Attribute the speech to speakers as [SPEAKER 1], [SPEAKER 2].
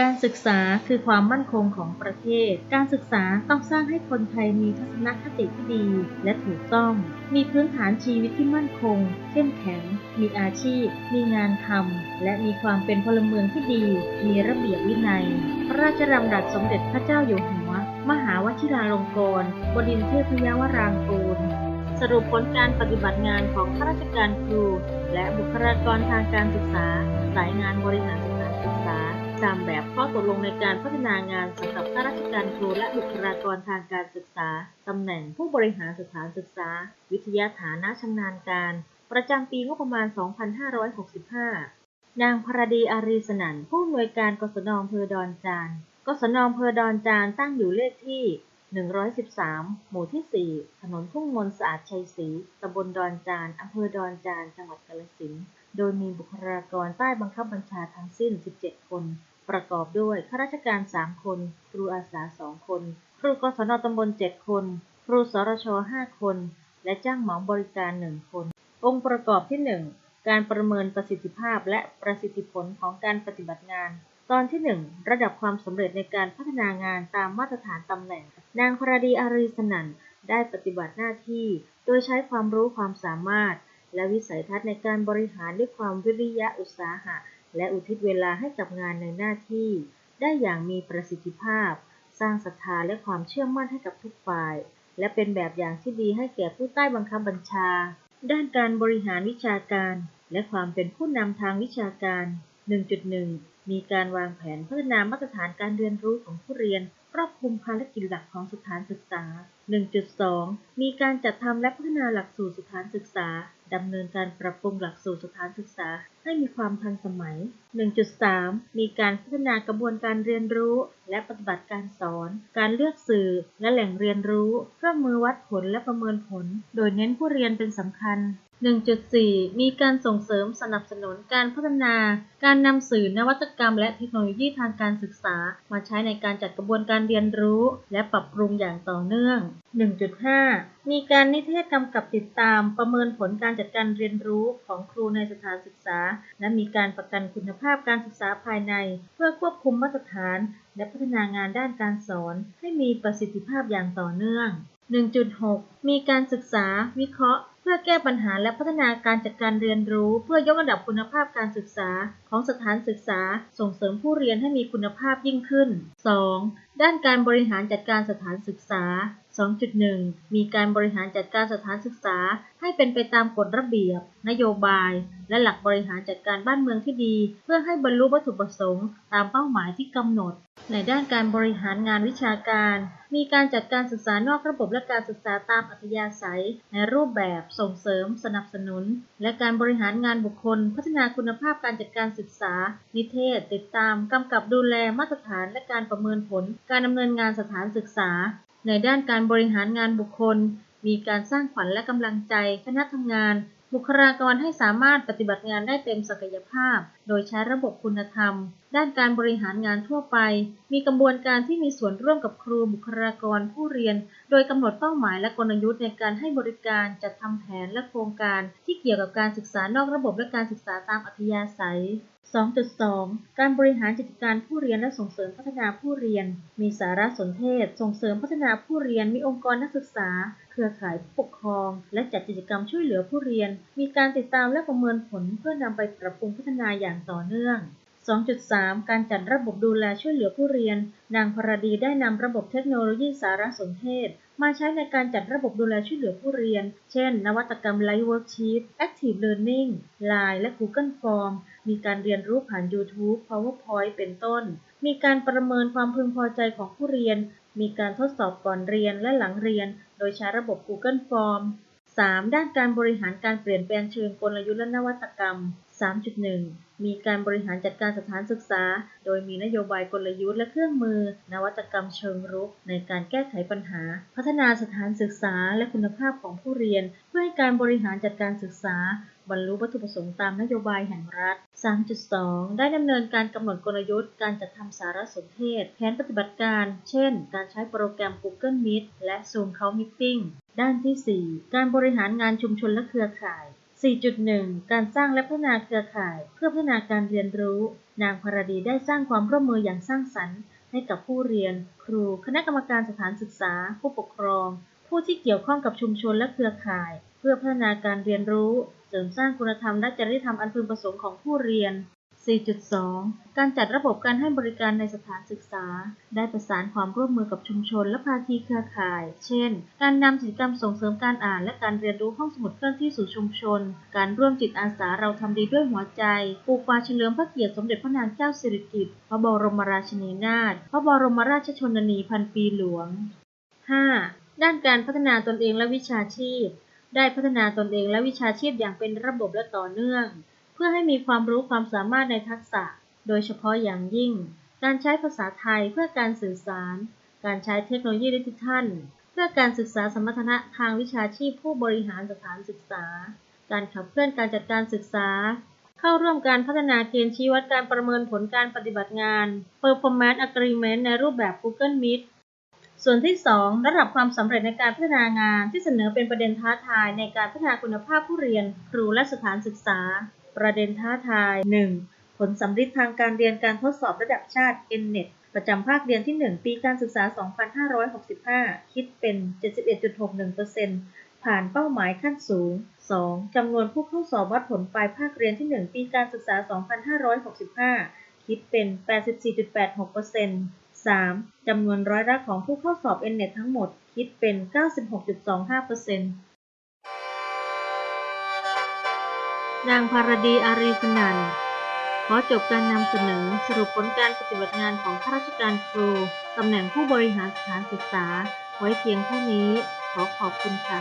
[SPEAKER 1] การศึกษาคือความมั่นคงของประเทศ การศึกษาต้องสร้างให้คนไทยมีทัศนคติที่ดีและถูกต้อง มีพื้นฐานชีวิตที่มั่นคง เข้มแข็ง มีอาชีพ มีงานทำ และมีความเป็นพลเมืองที่ดี มีระเบียบวินัย พระราชดำรัสสมเด็จพระเจ้าอยู่หัว มหาวชิราลงกรณ์ บดินทร์เทพยวรางกูล สรุปผลการปฏิบัติงานของข้าราชการครู และบุคลากรทางการศึกษา สายงานบริหาร ตามแบบข้อตกลงในการพัฒนางานสำหรับข้าราชการครูและบุคลากรทางการศึกษาตำแหน่งผู้บริหารสถานศึกษา วิทยาฐานะชำนาญการ ประจำปีงบประมาณ 2565 นางพรดีอารีสนันผู้อำนวยการกศนอำเภอดอนจานกศนอำเภอดอนจานตั้งอยู่เลขที่ 113 หมู่ที่ 4 ถนนทุ่งมนสะอาดชัยศรีตำบลดอนจานอำเภอดอนจานจังหวัดกาฬสินธุ์โดยมีบุคลากรใต้บังคับบัญชาทั้งสิ้น 17 คน ประกอบด้วยข้าราชการ 3 คน ครูอาสา 2 คน ครูกศนตำบล 7 คน ครูสรช 5 คน และจ้างเหมาบริการ 1 คน องค์ประกอบที่ 1 การประเมินประสิทธิภาพและประสิทธิผลของการปฏิบัติงาน ตอนที่ 1 ระดับความสำเร็จในการพัฒนางานตามมาตรฐานตำแหน่ง นางพราดีอารีสนันได้ปฏิบัติหน้าที่ โดยใช้ความรู้ความสามารถ และวิสัยทัศน์ในการบริหารด้วยความวิริยะอุตสาหะ และอุทิศเวลาให้กับงานในหน้าที่ ได้อย่างมีประสิทธิภาพ สร้างศรัทธาและความเชื่อมั่นให้กับทุกฝ่าย และเป็นแบบอย่างที่ดีให้แก่ผู้ใต้บังคับบัญชา ด้านการบริหารวิชาการ และความเป็นผู้นำทางวิชาการ 1.1 มีการวางแผนพัฒนามาตรฐานการเรียนรู้ของผู้เรียน ครอบคลุมภารกิจหลักของสถานศึกษา 1.2 มีการจัดทำและพัฒนาหลักสูตรสถานศึกษา ดำเนินการปรับปรุงหลักสูตรสถานศึกษา ให้มีความทันสมัย 1.3 มีการพัฒนากระบวนการเรียนรู้ และปฏิบัติการสอน การเลือกสื่อและแหล่งเรียนรู้ เครื่องมือวัดผลและประเมินผล โดยเน้นผู้เรียนเป็นสำคัญ 1.4 มีการส่งเสริมสนับสนุนการพัฒนา การนำสื่อนวัตกรรม และเทคโนโลยีทางการศึกษา มาใช้ในการจัดกระบวนการเรียนรู้ และปรับปรุงอย่างต่อเนื่อง 1.5 มีการนิเทศกำกับติดตามประเมินผลการจัดการเรียนรู้ของครูในสถานศึกษา และมีการประกันคุณภาพการศึกษาภายใน เพื่อควบคุมมาตรฐาน และพัฒนางานด้านการสอน ให้มีประสิทธิภาพอย่างต่อเนื่อง 1.6 มีการศึกษา วิเคราะห์ เพื่อแก้ปัญหาและพัฒนาการจัดการเรียนรู้ เพื่อยกระดับคุณภาพการศึกษาของสถานศึกษา ส่งเสริมผู้เรียนให้มีคุณภาพยิ่งขึ้น 2. ด้านการบริหารจัดการสถานศึกษา 2.1 มีการบริหารจัดการสถานศึกษา ให้เป็นไปตามกฎระเบียบ นโยบาย และหลักบริหารจัดการบ้านเมืองที่ดี เพื่อให้บรรลุวัตถุประสงค์ ตามเป้าหมายที่กำหนด ในด้านการบริหารงานวิชาการ มีการจัดการศึกษานอกระบบและการศึกษาตามอัธยาศัย ในรูปแบบส่งเสริม สนับสนุน และการบริหารงานบุคคล พัฒนาคุณภาพการจัดการศึกษา นิเทศ ติดตาม กำกับดูแลมาตรฐานและการประเมินผล การดำเนินงานสถานศึกษา ในด้านการบริหารงานบุคคล มีการสร้างขวัญและกำลังใจคณะทำงานบุคลากรให้สามารถปฏิบัติงานได้เต็มศักยภาพ โดยใช้ระบบคุณธรรม ด้านการบริหารงานทั่วไป มีกระบวนการที่มีส่วนร่วมกับครูบุคลากรผู้เรียน โดยกำหนดเป้าหมายและกลยุทธ์ในการให้บริการจัดทำแผนและโครงการที่เกี่ยวกับการศึกษานอกระบบและการศึกษาตามอัธยาศัย 2.2 การบริหารจัดการผู้เรียนและส่งเสริมพัฒนาผู้เรียน มีสารสนเทศ ส่งเสริมพัฒนาผู้เรียน มีองค์กรนักศึกษา เครือข่ายผู้ปกครอง และจัดกิจกรรมช่วยเหลือผู้เรียน มีการติดตามและประเมินผลเพื่อนำไปปรับปรุงพัฒนาอย่างต่อเนื่อง 2.3 การจัดระบบดูแลช่วยเหลือผู้เรียน นางพรดีได้นำระบบเทคโนโลยีสารสนเทศ มาใช้ในการจัดระบบดูแลช่วยเหลือผู้เรียน เช่น นวัตกรรม Live Worksheet Active Learning Line และ Google Form มีการเรียนรู้ผ่าน YouTube PowerPoint เป็นต้น มีการประเมินความพึงพอใจของผู้เรียน มีการทดสอบก่อนเรียนและหลังเรียน โดยใช้ระบบ Google Form 3. ด้านการบริหารการเปลี่ยนแปลงเชิงกลยุทธ์และนวัตกรรม 3.1 มีการบริหารจัดการสถานศึกษา โดยมีนโยบายกลยุทธ์และเครื่องมือ นวัตกรรมเชิงรุก ในการแก้ไขปัญหา พัฒนาสถานศึกษาและคุณภาพของผู้เรียน เพื่อให้การบริหารจัดการศึกษา บรรลุวัตถุประสงค์ตามนโยบายแห่งรัฐ 3.2 ได้ดำเนินการกำหนดกลยุทธ์การจัดทำสารสนเทศ แผนปฏิบัติการ เช่น การใช้โปรแกรม Google Meet และ Zoom Call Meeting ด้านที่ 4 การบริหารงานชุมชนและเครือข่าย 4.1 การสร้างและพัฒนาเครือข่าย เพื่อพัฒนาการเรียนรู้ นางพรดีได้สร้างความร่วมมืออย่างสร้างสรรค์ ให้กับผู้เรียน ครู คณะกรรมการสถานศึกษา ผู้ปกครอง ผู้ที่เกี่ยวข้องกับชุมชนและเครือข่าย เพื่อพัฒนาการเรียนรู้ เสริมสร้างคุณธรรมและจริยธรรมอันพึงประสงค์ของผู้เรียน 4.2 การจัดระบบการให้บริการในสถานศึกษา ได้ประสานความร่วมมือกับชุมชนและภาคีเครือข่าย เช่น การนำกิจกรรมส่งเสริมการอ่านและการเรียนรู้ห้องสมุดเคลื่อนที่สู่ชุมชน การร่วมจิตอาสาเราทำดีด้วยหัวใจ ปลูกป่าเฉลิมพระเกียรติสมเด็จพระนางเจ้าสิริกิติ์ พระบรมราชินีนาถ พระบรมราชชนนีพันปีหลวง 5. ด้านการพัฒนาตนเองและวิชาชีพ ได้พัฒนาตนเองและวิชาชีพอย่างเป็นระบบและต่อเนื่อง เพื่อให้มีความรู้ความสามารถในทักษะ โดยเฉพาะอย่างยิ่ง การใช้ภาษาไทยเพื่อการสื่อสาร การใช้เทคโนโลยีดิจิทัล เพื่อการศึกษาสมรรถนะทางวิชาชีพผู้บริหารสถานศึกษา การขับเคลื่อนการจัดการศึกษา เข้าร่วมการพัฒนาเกณฑ์ชี้วัดการประเมินผลการปฏิบัติงาน Performance Agreement ในรูปแบบ Google Meet ส่วนที่ 2 ระดับความสำเร็จในการพัฒนางานที่เสนอเป็นประเด็นท้าทายในการพัฒนาคุณภาพผู้เรียน ครูและสถานศึกษา ประเด็นท้าทาย 1. ผลสำลิดทางการเรียนการทดสอบระดับชาติ NNET ประจำภาคเรียนที่ 1 ปีการศึกษา 2565 คิดเป็น 71.61%ผ่านเป้าหมายขั้นสูง 2. จำนวนผู้เข้าสอบวัดผลปลายภาคเรียนที่ 1 ปีการศึกษา 2565 คิดเป็น 84.86% 3. จำนวนร้อยละของผู้เข้าสอบ NNET ทั้งหมด คิดเป็น 96.25% นางภารดีอารีสนันขอจบการนำเสนอสรุปผลการปฏิบัติงานของข้าราชการครูตำแหน่งผู้บริหารสถานศึกษา ไว้เพียงเท่านี้ ขอขอบคุณค่ะ